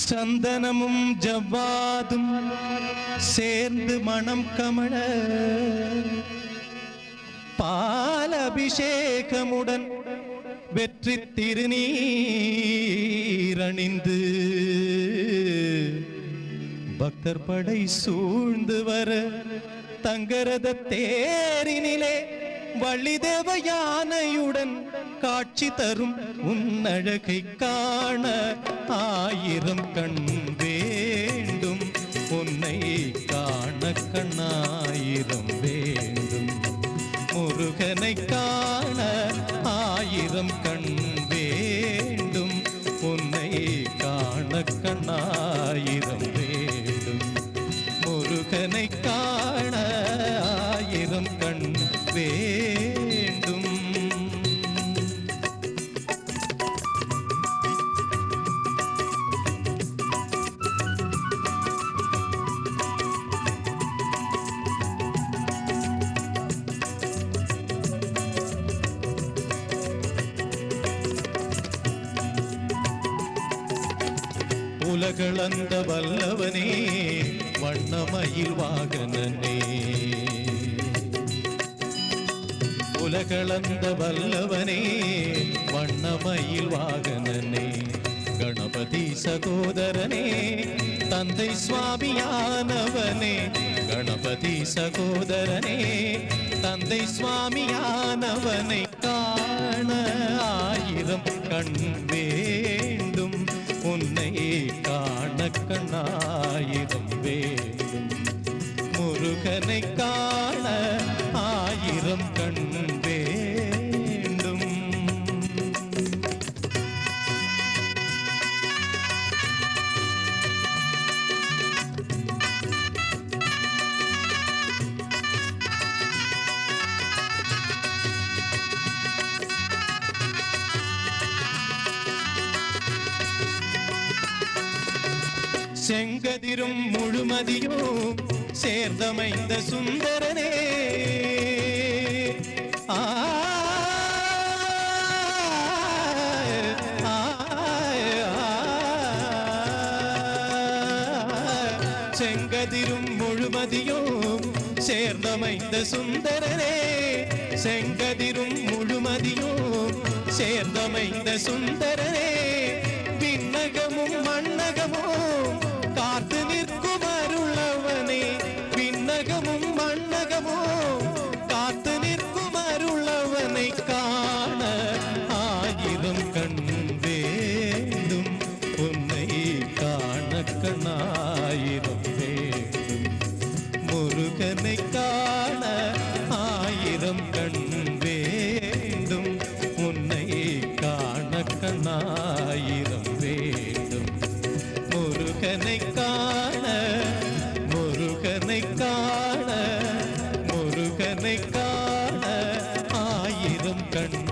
சந்தனமும் ஜவ்வாதும் சேர்ந்து மணம் கமழ. பால் அபிஷேகமுடன் வெற்றி திருநீரணிந்து பக்தர் படை சூழ்ந்து வர தங்கரத தேரினிலே வழிதேவ யானையுடன் காட்சி தரும் உன்னழகை காண ஆயிரம் கண் உலகளந்த வல்லவனே வண்ணமயில் வாகனனே. உலகளந்த வல்லவனே வண்ணமயில் வாகனனே. கணபதி சகோதரனே தந்தை சுவாமியானவனே. கணபதி சகோதரனே தந்தை சுவாமியானவனை. காண ஆயிரம் கண் முருகனாயிரம் வேண்டும். முருகனை காண செங்கதிரும் முழுமதியும் சேர்ந்தமைந்த சுந்தரனே செங்கதிரும் முழுமதியும் சேர்ந்தமைந்த சுந்தரனே செங்கதிரும் முழுமதியும் சேர்ந்தமைந்த சுந்தரனே விண்ணகமும் மண்ணகமும் காத்து நிற்கும் அருளவனை காண ஆயிரம் கண் வேண்டும் உன்னை காண கண்ணாயிரம் வேண்டும். முருகனை காண ஆயிரம் கண் உன்னை காண கண்ணாயிரம் வேண்டும். முருகனை காண முருகனை